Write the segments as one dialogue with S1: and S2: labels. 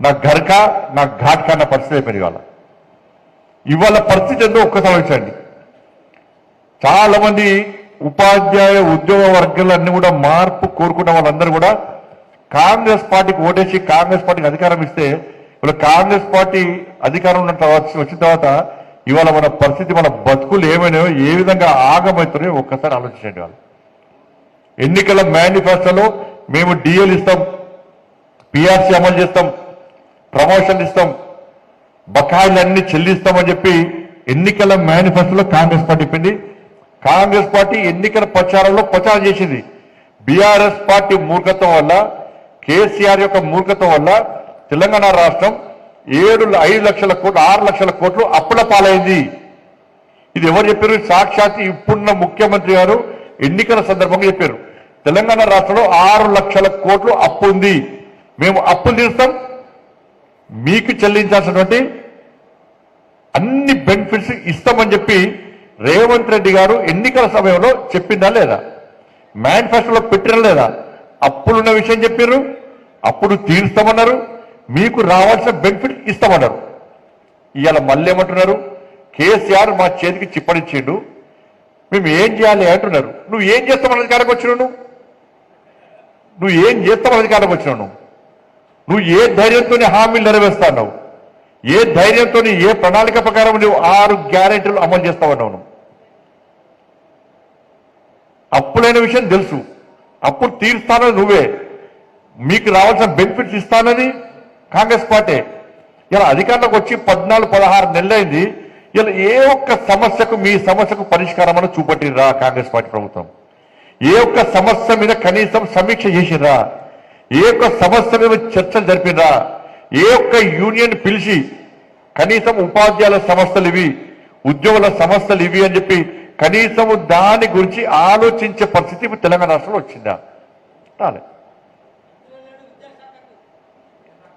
S1: నా గర్క నా ఘాట్ కన్న పరిస్థితి అయిపోయింది ఇవాళ. ఇవాళ పరిస్థితి ఏందో ఒక్కసారి ఆలోచించండి. చాలా మంది ఉపాధ్యాయ ఉద్యోగ వర్గాలన్నీ కూడా మార్పు కోరుకున్న వాళ్ళందరూ కూడా కాంగ్రెస్ పార్టీకి ఓటేసి కాంగ్రెస్ పార్టీకి అధికారం ఇస్తే ఇవాళ కాంగ్రెస్ పార్టీ అధికారం ఉన్న తర్వాత వచ్చిన తర్వాత ఇవాళ మన పరిస్థితి మన బతుకులు ఏమైనాయో ఏ విధంగా ఆగమవుతున్నాయో ఒక్కసారి ఆలోచించండి వాళ్ళు. ఎన్నికల మేనిఫెస్టోలో మేము డిఎల్ ఇస్తాం పిఆర్సీ అమలు చేస్తాం ప్రమోషన్ ఇస్తాం. బకాయిలన్నీ చెల్లిస్తామని చెప్పి ఎన్నికల మేనిఫెస్టోలో కాంగ్రెస్ పార్టీ చెప్పింది. కాంగ్రెస్ పార్టీ ఎన్నికల ప్రచారంలో ప్రచారం చేసింది. బీఆర్ఎస్ పార్టీ మూర్ఖత్వం వల్ల కేసీఆర్ యొక్క మూర్ఖత్వం వల్ల తెలంగాణ రాష్ట్రం ఏడు ఐదు లక్షల కోట్లు ఆరు లక్షల కోట్లు అప్పుల పాలైంది. ఇది ఎవరు చెప్పారు? సాక్షాత్ ఇప్పుడున్న ముఖ్యమంత్రి గారు ఎన్నికల సందర్భంగా చెప్పారు. తెలంగాణ రాష్ట్రంలో ఆరు లక్షల కోట్లు అప్పు ఉంది మేము అప్పులు తీరుస్తాం మీకు చెల్లించాల్సినటువంటి అన్ని బెనిఫిట్స్ ఇస్తామని చెప్పి రేవంత్ రెడ్డి గారు ఎన్నికల సమయంలో చెప్పిందా లేదా? మేనిఫెస్టోలో పెట్టినా లేదా? అప్పులున్న విషయం చెప్పారు అప్పుడు తీరుస్తామన్నారు. మీకు రావాల్సిన బెనిఫిట్ ఇస్తామన్నారు. ఇవాళ మళ్ళీ ఏమంటున్నారు? కేసీఆర్ మా చేతికి చిప్పనిచ్చిండు. మేము ఏం చేయాలి అంటున్నారు. నువ్వు ఏం చేస్తామని అధికారంకి వచ్చినావు నువ్వు ఏం చేస్తామని అధికారంకి వచ్చినావు నువ్వు ఏ ధైర్యంతో హామీలు నెరవేరుస్తావు ఏ ధైర్యంతో ఏ ప్రణాళిక ప్రకారం నువ్వు ఆరు గ్యారెంటీలు అమలు చేస్తావన్నావు నువ్వు. అప్పులైన విషయం తెలుసు. అప్పుడు తీరుస్తానని నువ్వే. మీకు రావాల్సిన బెనిఫిట్స్ ఇస్తానని కాంగ్రెస్ పార్టీ. ఇలా అధికారంలోకి వచ్చి పద్నాలుగు పదహారు నెలలైంది. ఇలా ఏ ఒక్క సమస్యకు మీ సమస్యకు పరిష్కారం అని చూపట్టిరా కాంగ్రెస్ పార్టీ ప్రభుత్వం. ఏ ఒక్క సమస్య మీద కనీసం సమీక్ష చేసిరా ఏ ఒక్క సమస్య మీద చర్చలు జరిపినా ఏ ఒక్క యూనియన్ పిలిచి కనీసం ఉపాధ్యాయుల సమస్యలు ఇవి ఉద్యోగుల సమస్యలు ఇవి అని చెప్పి కనీసం దాని గురించి ఆలోచించే పరిస్థితి తెలంగాణ రాష్ట్రంలో వచ్చిందా? రాలే.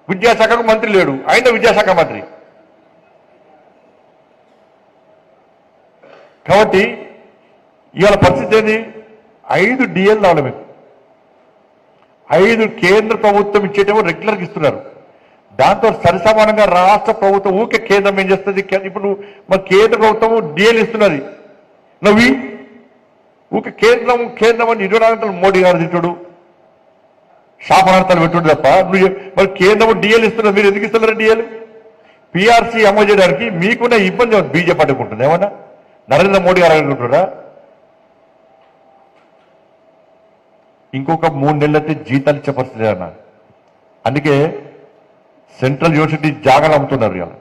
S1: విద్యాశాఖకు మంత్రి లేడు. ఆయన విద్యాశాఖ మంత్రి. కాబట్టి ఇవాళ పరిస్థితి ఏంది? ఐదు డిఎల్ రావాలి మీకు ఐదు కేంద్ర ప్రభుత్వం ఇచ్చేటేమో రెగ్యులర్గా ఇస్తున్నారు. దాంతో సరిసమానంగా రాష్ట్ర ప్రభుత్వం ఊకే కేంద్రం ఏం చేస్తుంది? ఇప్పుడు మా కేంద్ర ప్రభుత్వం డిఎల్ ఇస్తున్నది. నవ్వి? ఊకే కేంద్రం కేంద్రం అని ఇరవై నాలుగు గంటలు మోడీ గారు తిట్టుడు. శాపనార్థాలు పెట్టుడు తప్ప. నువ్వు మరి కేంద్రం డిఎల్ ఇస్తున్నారు మీరు ఎందుకు ఇస్తున్నారు డిఎల్? పిఆర్సీ అమలు చేయడానికి మీకున్న ఇబ్బంది బీజేపీ ఉంటుంది ఏమన్నా? నరేంద్ర మోడీ గారు అనుకుంటున్నారా? ఇంకొక మూడు నెలలైతే జీతాలు ఇచ్చే పరిస్థితి అన్న. అందుకే సెంట్రల్ యూనివర్సిటీ జాగాలు అమ్ముతున్నారు ఇవాళ.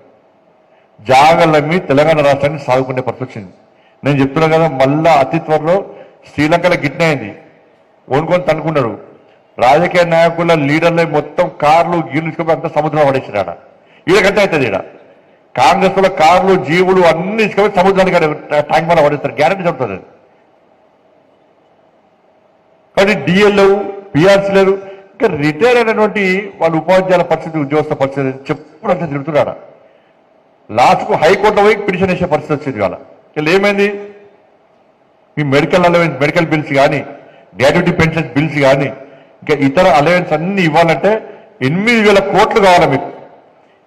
S1: జాగాలు అమ్మి తెలంగాణ రాష్ట్రాన్ని సాగుకునే పరిస్థితి వచ్చింది. నేను చెప్తున్నా కదా మళ్ళా అతి త్వరలో శ్రీలంకలో గిట్న అయింది. ఓనుకొని తనుకున్నారు రాజకీయ నాయకుల లీడర్లే మొత్తం కార్లు గీలుచుకొని అంత అంతా సముద్రం పడేసారు ఆడ. ఈడకంటే అవుతుంది ఈడ. కాంగ్రెస్లో కార్లు జీవులు అన్ని తీసుకొని సముద్రానికి ట్యాంక్ మీద పడేస్తారు. గ్యారంటీ చెప్తుంది కానీ డిఎల్ లేవు పిఆర్సీ లేరు ఇంకా రిటైర్ అయినటువంటి వాళ్ళు ఉపాధ్యాయుల పరిస్థితి ఉద్యోగస్తుల పరిస్థితి చెప్పుడంటే తిరుగుతున్నాడు లాస్ట్కు హైకోర్టులో పోయి పిటిషన్ వేసే పరిస్థితి వచ్చింది వాళ్ళ ఇలా ఏమైంది? మీ మెడికల్ అలవెన్స్ మెడికల్ బిల్స్ కానీ గ్రాడ్యుటీ పెన్షన్ బిల్స్ కానీ ఇంకా ఇతర అలవెన్స్ అన్ని ఇవ్వాలంటే ఎనిమిది వేల కోట్లు కావాలి మీకు.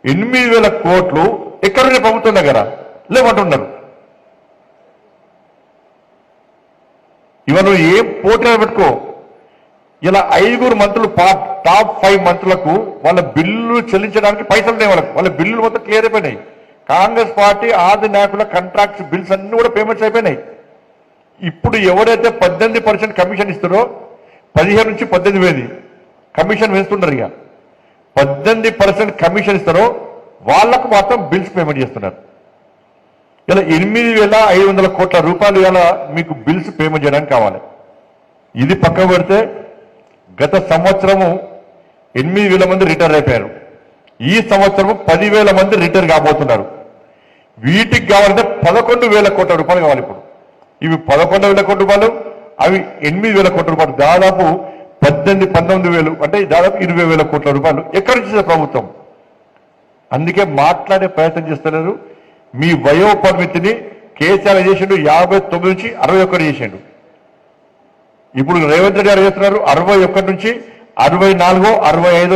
S1: ఎనిమిది వేల కోట్లు ఎక్కడున్నాయి ప్రభుత్వం దగ్గర? లేమంటున్నారు ఇవన్న ఏం పోటీ పెట్టుకో ఇలా ఐదుగురు మంత్రులు టాప్ ఫైవ్ మంత్రులకు వాళ్ళ బిల్లు చెల్లించడానికి పైసలు లేవు వాళ్ళకి. వాళ్ళ బిల్లులు మొత్తం క్లియర్ అయిపోయినాయి. కాంగ్రెస్ పార్టీ ఆది నాయకుల కాంట్రాక్ట్స్ బిల్స్ అన్ని కూడా పేమెంట్స్ అయిపోయినాయి. ఇప్పుడు ఎవరైతే పద్దెనిమిది పర్సెంట్ కమిషన్ ఇస్తారో పదిహేను నుంచి పద్దెనిమిది వేది కమిషన్ వేస్తున్నారు ఇక. పద్దెనిమిది పర్సెంట్ కమిషన్ ఇస్తారో వాళ్ళకు మాత్రం బిల్స్ పేమెంట్ చేస్తున్నారు. ఇలా ఎనిమిది వేల ఐదు వందల కోట్ల రూపాయలు ఇలా మీకు బిల్స్ పేమెంట్ చేయడానికి కావాలి. ఇది పక్క పెడితే గత సంవత్సరము ఎనిమిది వేల మంది రిటైర్ అయిపోయారు. ఈ సంవత్సరము పదివేల మంది రిటైర్ కాబోతున్నారు. వీటికి కావాలంటే పదకొండు వేల కోట్ల రూపాయలు కావాలి ఇప్పుడు. ఇవి పదకొండు వేల కోట్ల రూపాయలు అవి ఎనిమిది వేల కోట్ల రూపాయలు. దాదాపు పద్దెనిమిది పంతొమ్మిది వేలు అంటే దాదాపు ఇరవై వేల కోట్ల రూపాయలు ఎక్కడి నుంచి ప్రభుత్వం? అందుకే మాట్లాడే ప్రయత్నం చేస్తున్నారు మీ వయో పరిమితిని కేసీఆర్ చేసిండు? యాభై తొమ్మిది నుంచి అరవై ఒకటి చేసిండు. ఇప్పుడు రేవంత్ రెడ్డి గారు చేస్తున్నారు? అరవై ఒకటి నుంచి అరవై నాలుగో అరవై ఐదో